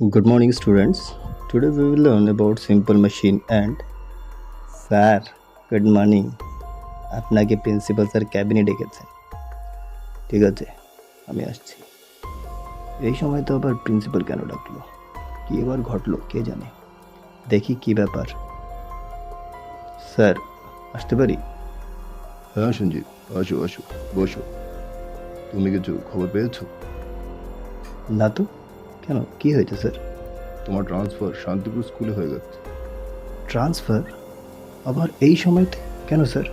Good morning, students. Today we will learn about simple machine and sir good morning আপনাকে principal sir ক্যাবিনে ডেকেছেন। ঠিক আছে আমি আসছি। এই সময় তো আবার প্রিন্সিপাল কেন ডাকলো? কি এবার ঘটলো কে জানে? দেখি কি ব্যাপার। স্যার আসতে পারি? হ্যাঁ সঞ্জীব আসো আসো বসো। তুমি কিছু খবর পেয়েছ? না তো কেন? কি হয়েছে স্যার? তোমার ট্রান্সফার শান্তিপুর স্কুলে হয়ে গেছে। ট্রান্সফার আবার এই সময়তে? কেন স্যার?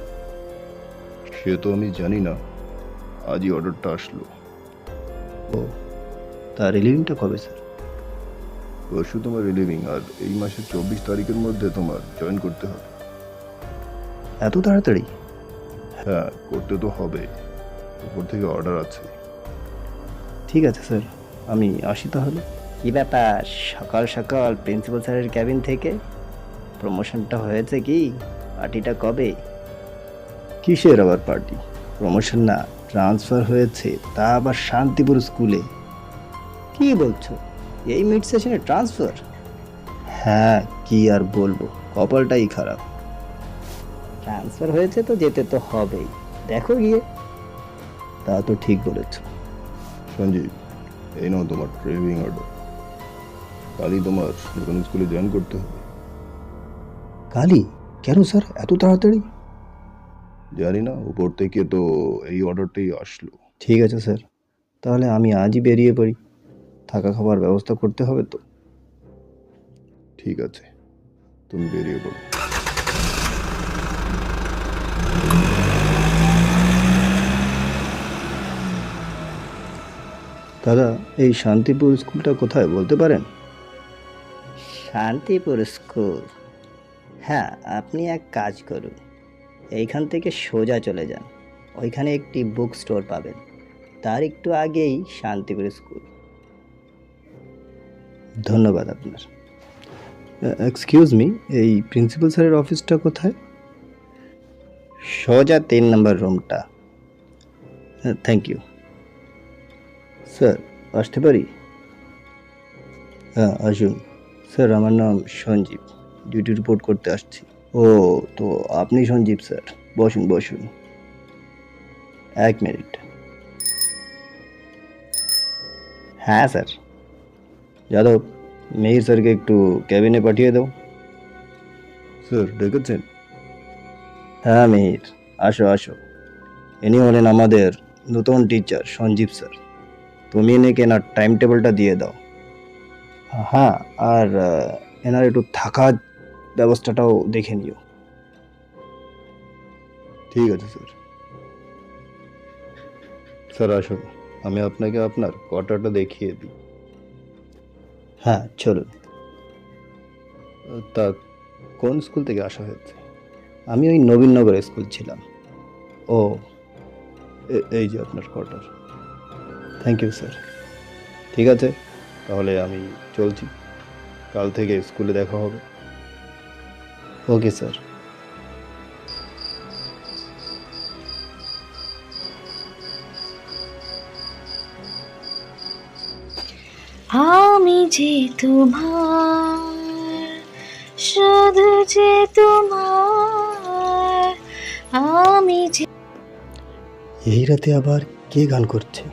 সে তো আমি জানি না। আজই অর্ডারটা আসলো। ও তা রিলিভিংটা কবে স্যার? পরশু তোমার রিলিভিং আর এই মাসের চব্বিশ তারিখের মধ্যে তোমার জয়েন করতে হবে। এত তাড়াতাড়ি? হ্যাঁ করতে তো হবে। উপর থেকে অর্ডার আছে। ঠিক আছে স্যার আমি আসি তাহলে। কি ব্যাপার? সকাল সকাল প্রিন্সিপাল স্যারের ক্যাবিন থেকে প্রমোশনটা হয়েছে কি? পার্টিটা কবে? কিসের আবার পার্টি প্রমোশন না ট্রান্সফার হয়েছে তা আবার শান্তিপুর স্কুলে কি বলছো? এই মিড সেশনে ট্রান্সফার হ্যাঁ কি আর বলব? কপালটাই খারাপ। ট্রান্সফার হয়েছে তো যেতে তো হবেই। দেখো গিয়ে। তা তো ঠিক বলেছ। সঞ্জীব এই নাও তোমার রিলিভিং অর্ডার কালই তোমার নতুন স্কুলে জয়েন করতে হবে। কালি কেন স্যার এত তাড়াতাড়ি? জানি না উপর থেকে তো এই অর্ডারটাই আসলো। ঠিক আছে স্যার তাহলে আমি আজই বেরিয়ে পড়ি। থাকা খাবার ব্যবস্থা করতে হবে তো? ঠিক আছে। তুমি বেরিয়ে পড়ো। দাদা এই শান্তিপুর স্কুলটা কোথায় বলতে পারেন? শান্তিপুর স্কুল? হ্যাঁ আপনি এক কাজ করুন। এইখান থেকে সোজা চলে যান। ওইখানে একটি বুক স্টোর পাবেন। তার একটু আগেই শান্তিপুর স্কুল। ধন্যবাদ আপনার। এক্সকিউজ মি এই প্রিন্সিপাল স্যারের অফিসটা কোথায়? সোজা তিন নম্বর রুমটা থ্যাংক ইউ স্যার আসতে পারি? হ্যাঁ আসুন। স্যার আমার নাম সঞ্জীব। ডিউটি রিপোর্ট করতে আসছি। ও, তো আপনি সঞ্জীব স্যার বসুন বসুন। এক মিনিট হ্যাঁ স্যার যাদব মেহির স্যারকে একটু ক্যাবিনে পাঠিয়ে দাও। স্যার ডেকেছেন? হ্যাঁ মিহির। আসো আসো। ইনি হলেন আমাদের নতুন টিচার সঞ্জীব স্যার। তুমি এনেকে এনার টাইম টেবিলটা দিয়ে দাও। হ্যাঁ আর এনার একটু থাকার ব্যবস্থাটাও দেখে নিও। ঠিক আছে স্যার। স্যার আসুন। আমি আপনাকে আপনার কোয়ার্টারটা দেখিয়ে দিই। হ্যাঁ চলুন। তা কোন স্কুল থেকে আসা হয়েছে? আমি ওই নবীননগর স্কুল ছিলাম। ও এই যে আপনার কোয়ার্টার থ্যাংক ইউ স্যার ঠিক আছে তাহলে আমি চলছি। কাল থেকে স্কুলে দেখা হবে। ওকে স্যার যে তোমার শুধু যে তোমার, আমি যে এই রাতে আবার কে গান করছে?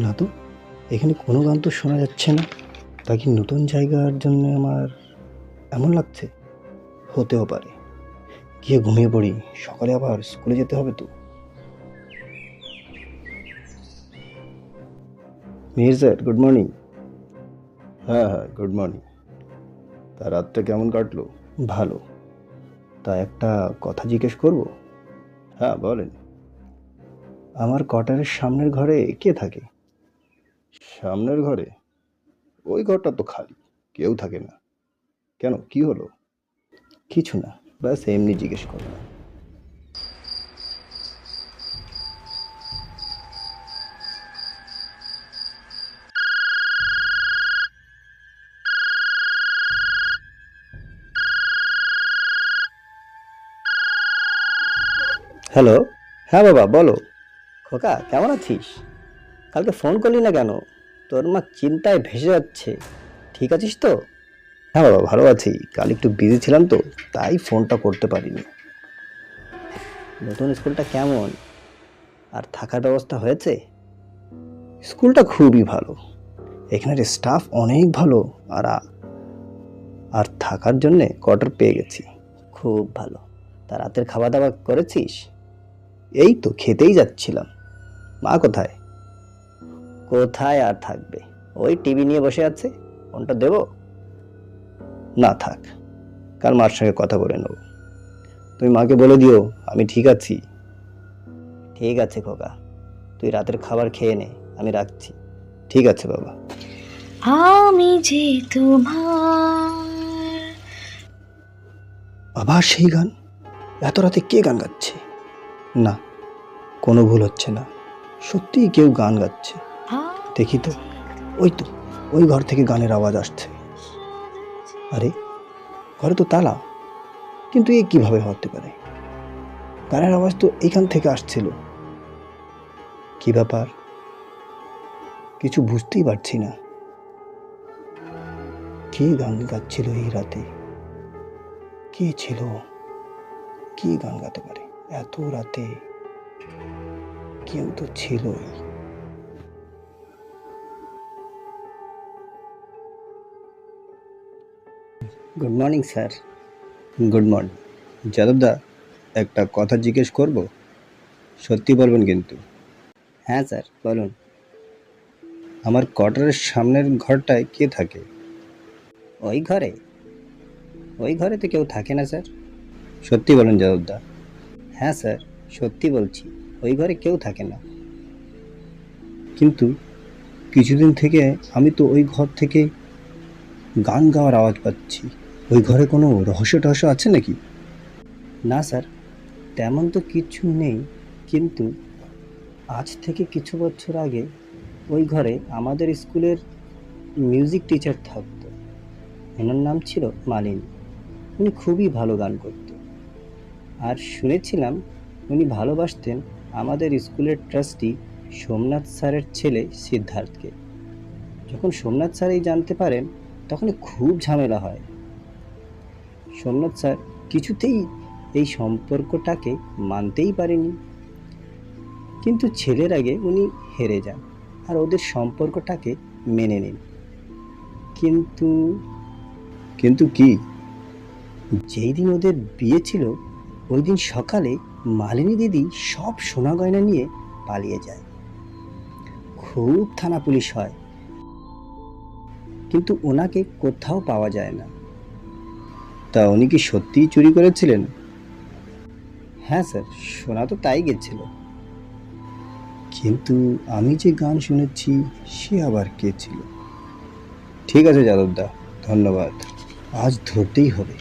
না তো এখানে কোনো গান তো শোনা যাচ্ছে না। তা কি নতুন জায়গার জন্য আমার এমন লাগছে? হতেও পারে। গিয়ে ঘুমিয়ে পড়ি। সকালে আবার স্কুলে যেতে হবে তো। মিহির স্যার গুড মর্নিং হ্যাঁ হ্যাঁ গুড মর্নিং তা রাতটা কেমন কাটলো? ভালো। তা একটা কথা জিজ্ঞেস করব? হ্যাঁ বলেন। আমার কোয়ার্টারের সামনের ঘরে কে থাকে? সামনের ঘরে? ওই ঘরটা তো খালি, কেউ থাকে না। কেন, কি হলো? কিছু না, ব্যাস, এমনি জিজ্ঞেস করলাম। হ্যালো? হ্যাঁ বাবা, বলো। খোকা, কেমন আছিস? কালকে ফোন করলি না কেন? তোর মা চিন্তায় ভেসে যাচ্ছে। ঠিক আছিস তো? হ্যাঁ বাবা, ভালো আছি। কাল একটু বিজি ছিলাম তো, তাই ফোনটা করতে পারিনি। নতুন স্কুলটা কেমন? আর থাকার ব্যবস্থা হয়েছে? স্কুলটা খুবই ভালো। এখানের স্টাফ অনেক ভালো, আর আর থাকার জন্যে কোয়ার্টার পেয়ে গেছি। খুব ভালো। তা রাতের খাওয়া দাওয়া করেছিস? এই তো খেতেই যাচ্ছিলাম। মা কোথায়? কোথায় আর থাকবে? ওই টিভি নিয়ে বসে আছে। ফোনটা দেব? না থাক। কাল মার সঙ্গে কথা বলে নেব। তুমি মাকে বলে দিও আমি ঠিক আছি। ঠিক আছে খোকা। তুই রাতের খাবার খেয়ে নে আমি রাখছি। ঠিক আছে বাবা। আমি যে তোমার আবার সেই গান? এত রাতে কে গান গাচ্ছে? না কোনো ভুল হচ্ছে না। সত্যিই কেউ গান গাচ্ছে। দেখি তো, ওই তো, ওই ঘর থেকে গানের আওয়াজ আসছে। আরে, ঘরে তো তালা। কিন্তু এ কীভাবে হতে পারে? গানের আওয়াজ তো এখান থেকে আসছিল। কি ব্যাপার? কিছু বুঝতেই পারছি না। কে গান গাচ্ছিল এই রাতে? কে ছিল? কি গান গাতে পারে এত রাতে? কেউ তো ছিলই good morning sir good morning যাদবদা একটা কথা জিজ্ঞেস করব? সত্যি বলবেন কিন্তু। হ্যাঁ স্যার বলুন। আমার কোয়ার্টারের সামনের ঘরটায় কে থাকে? ওই ঘরে। ওই ঘরে তো কেউ থাকে না স্যার। সত্যি বলুন যাদবদা হ্যাঁ স্যার সত্যি বলছি। ওই ঘরে কেউ থাকে না। কিন্তু কিছুদিন থেকে আমি তো ওই ঘর থেকে গান গাওয়ার আওয়াজ পাচ্ছি। ওই ঘরে কোনো রহস্য টহস্য আছে নাকি? না, স্যার, তেমন তো কিছু নেই। কিন্তু আজ থেকে কিছু বছর আগে ওই ঘরে আমাদের স্কুলের মিউজিক টিচার থাকতো। ওনার নাম ছিল মালিনী। উনি খুবই ভালো গান করত আর শুনেছিলাম উনি ভালোবাসতেন আমাদের স্কুলের ট্রাস্টি সোমনাথ স্যারের ছেলে সিদ্ধার্থকে। যখন সোমনাথ স্যার এই জানতে পারেন তখন খুব ঝামেলা হয়। সোমনাথ স্যার কিছুতেই এই সম্পর্কটাকে মানতেই পারেনি কিন্তু ছেলের আগে উনি হেরে যান আর ওদের সম্পর্কটাকে মেনে নিন। কিন্তু কিন্তু কি? যেই দিন ওদের বিয়ে ছিল ওই দিন সকালে মালিনী দিদি সব সোনা গয়না নিয়ে পালিয়ে যায়। খুব থানা পুলিশ হয়। কিন্তু ওনাকে কোথাও পাওয়া যায় না। তা উনি কি সত্যিই চুরি করেছিলেন? হ্যাঁ স্যার শোনা তো তাই গেছিল। কিন্তু আমি যে গান শুনেছি, সে আবার কে ছিল? ঠিক আছে যাদবদা, ধন্যবাদ। আজ ধরতেই হবে।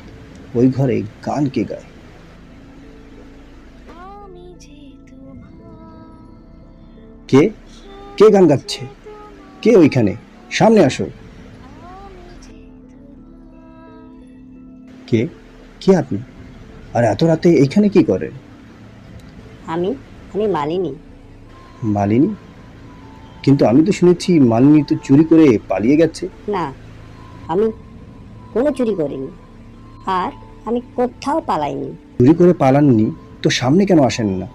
ওই ঘরে গান কে গায়? কে? কে গান গাচ্ছে? কে ওইখানে? সামনে আসো। কে? কে আপনি? আর এত রাতে এইখানে কি করেন আমি? আমি মালিনী। মালিনী? কিন্তু আমি তো শুনেছি মালিনী তো চুরি করে পালিয়ে গেছে। না আমি কোনো চুরি করিনি। আর আমি কোথাও পালাইনি। চুরি করে পালাননি তো সামনে কেন আসেন না?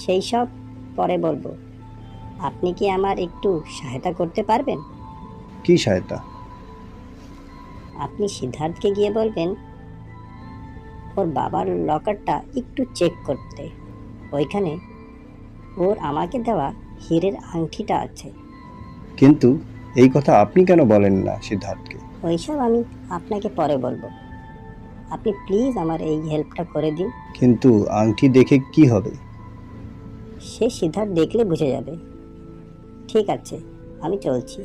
সেই সব পরে বলব। আপনি কি আমার একটু সহায়তা করতে পারবেন? কি সহায়তা? আপনি সিদ্ধার্থকে গিয়ে বলবেন ওর বাবার লকারটা একটু চেক করতে। ওইখানে ওর আমাকে দেওয়া হীরের আংটিটা আছে। কিন্তু এই কথা আপনি কেন বলেন না সিদ্ধার্থকে? ওইসব আমি আপনাকে পরে বলব। আপনি প্লিজ আমার এই হেল্পটা করে দিন। কিন্তু আংটি দেখে কি হবে? সে সিদ্ধার্থ দেখলে বুঝে যাবে। ঠিক আছে আমি চলছি।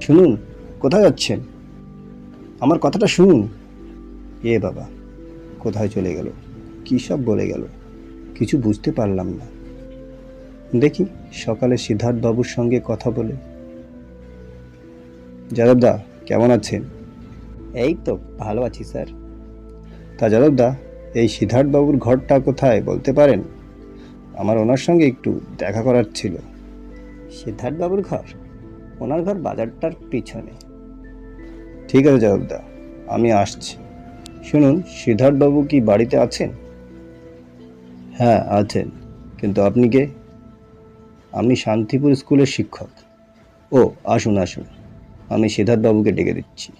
শুনুন কোথায় যাচ্ছেন? আমার কথাটা শুনুন। এ বাবা কোথায় চলে গেল? কী সব বলে গেল? কিছু বুঝতে পারলাম না। দেখি সকালে সিদ্ধার্থ বাবুর সঙ্গে কথা বলে। যাদবদা কেমন আছেন? এই তো ভালো আছি স্যার। তা যাদবদা এই সিদ্ধার্থবাবুর ঘরটা কোথায় বলতে পারেন? আমার ওনার সঙ্গে একটু দেখা করার ছিল। সিদ্ধার্থবাবুর ঘর ওনার ঘর বাজারটার পিছনে। ঠিক আছে জগদা আমি আসছি। শুনুন সিদ্ধার্থবাবু কি বাড়িতে আছেন? হ্যাঁ আছেন। কিন্তু আপনি কে? আমি শান্তিপুর স্কুলের শিক্ষক। ও আসুন আসুন। আমি সিদ্ধার্থবাবুকে ডেকে দিচ্ছি।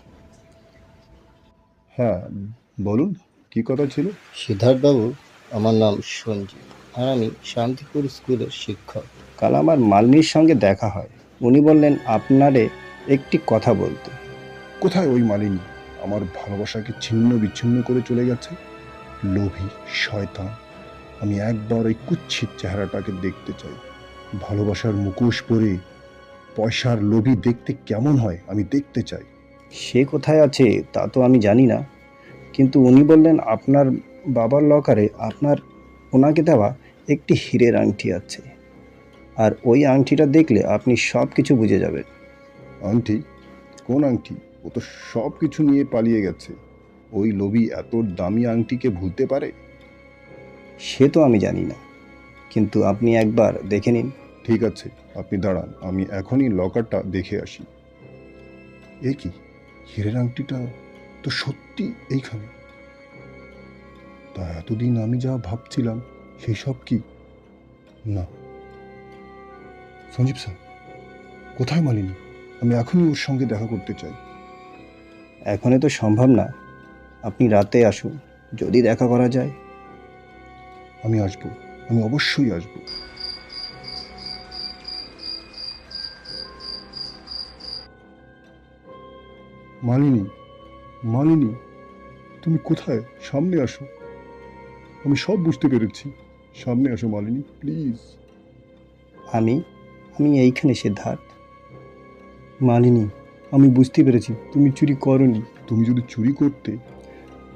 হ্যাঁ বলুন কি কথা ছিল? সিদ্ধার্থবাবু আমার নাম সঞ্জীব। আর আমি শান্তিপুর স্কুলের শিক্ষক। কাল আমার মালনির সঙ্গে দেখা হয়। উনি বললেন আপনারে একটি কথা বলতে। কোথায় ওই মালিনী? আমার ভালোবাসাকে ছিন্ন বিচ্ছিন্ন করে চলে গেছে। লোভী শয়তান আমি একবার ওই কুচ্ছিত চেহারাটাকে দেখতে চাই। ভালোবাসার মুখোশ পরে পয়সার লোভী দেখতে কেমন হয় আমি দেখতে চাই। সে কোথায় আছে তা তো আমি জানি না। কিন্তু উনি বললেন আপনার বাবার লকারে আপনার ওনাকে দেওয়া একটি হীরের আংটি আছে। আর ওই আংটিটা দেখলে আপনি সব কিছু বুঝে যাবেন। আংটি? কোন আংটি? ও তো সব কিছু নিয়ে পালিয়ে গেছে। ওই লোভী এত দামি আংটিকে ভুলতে পারে? সে তো আমি জানি না। কিন্তু আপনি একবার দেখে নিন। ঠিক আছে আপনি দাঁড়ান আমি এখনই লকারটা দেখে আসি। এ কি? হীরের আংটিটা তো সত্যি এইখানে। তা এতদিন আমি যা ভাবছিলাম সেই সব কি? না। সঞ্জীব স্যার কোথায় মালিনী? আমি এখনই ওর সঙ্গে দেখা করতে চাই। এখনই তো সম্ভব না। আপনি রাতে আসুন যদি দেখা করা যায়। আমি আসব আমি অবশ্যই আসব। মালিনী মালিনী তুমি কোথায়? সামনে আসো। আমি সব বুঝতে পেরেছি। সামনে আসো মালিনী প্লিজ। আমি আমি এইখানে সিদ্ধার্থ। মালিনী আমি বুঝতে পেরেছি তুমি চুরি করনি। তুমি যদি চুরি করতে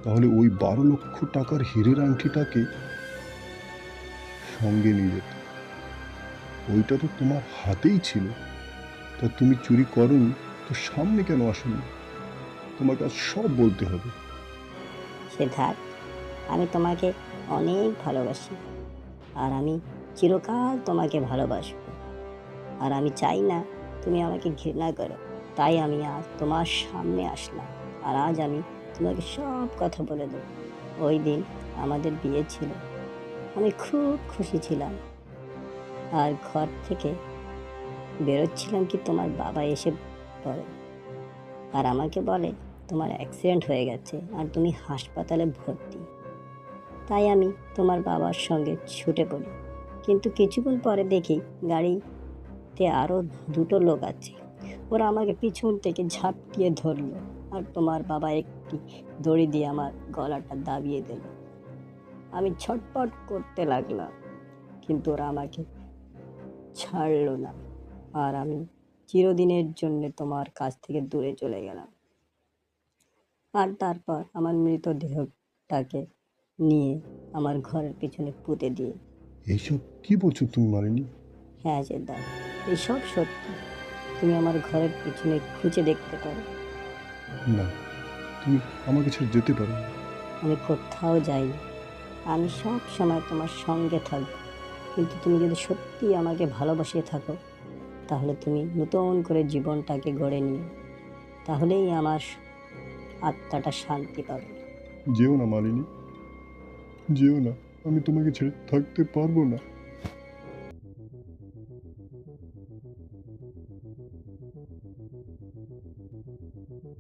তাহলে ওই বারো লক্ষ টাকার হীরের আংটিটাকে সঙ্গে নিয়ে যেত। ওইটা তো তোমার হাতেই ছিল। তা তুমি চুরি করনি তো সামনে কেন আসনি? তোমাকে আজ সব বলতে হবে। সিদ্ধার্থ আমি তোমাকে অনেক ভালোবাসি। আর আমি চিরকাল তোমাকে ভালোবাসবো। আর আমি চাই না তুমি আমাকে ঘৃণা করো। তাই আমি আজ তোমার সামনে আসলাম। আর আজ আমি তোমাকে সব কথা বলে দেবো। ওই দিন আমাদের বিয়ে ছিল। আমি খুব খুশি ছিলাম। আর ঘর থেকে বেরোচ্ছিলাম কি তোমার বাবা এসে পড়ে। আর আমাকে বলে, তোমার অ্যাক্সিডেন্ট হয়ে গেছে। আর তুমি হাসপাতালে ভর্তি। তাই আমি তোমার বাবার সঙ্গে ছুটে পড়ি। কিন্তু কিছুক্ষণ পরে দেখি গাড়িতে আরও দুটো লোক আছে। ওরা আমাকে পিছন থেকে ঝাঁপিয়ে ধরলো আর তোমার বাবা একটি দড়ি দিয়ে আমার গলাটা দাবিয়ে দিল। আমি ছটপট করতে লাগলাম, কিন্তু ওরা আমাকে ছাড়ল না আর আমি চিরদিনের জন্য তোমার কাছ থেকে দূরে চলে গেলাম। আর তারপর আমার মৃতদেহটাকে নিয়ে আমার ঘরের পিছনে পুঁতে দিয়ে। এইসব কি বলছো তুমি মালিনী? হ্যাঁ জেদ্দা এইসব সত্যি। তুমি আমার ঘরের পিছনে খুঁজে দেখতে পারো। না তুমি আমাকে ছেড়ে যেতে পারো না। আমি কোথাও যাইনি। আমি সব সময় তোমার সঙ্গে থাকব। কিন্তু তুমি যদি সত্যি আমাকে ভালোবাসে থাকো তাহলে তুমি নতুন করে জীবনটাকে গড়ে নিও। তাহলেই আমার আত্মাটা শান্তি পাবে। যেও না মালিনী। যেও না আমি তোমাকে ছেড়ে থাকতে পারব না।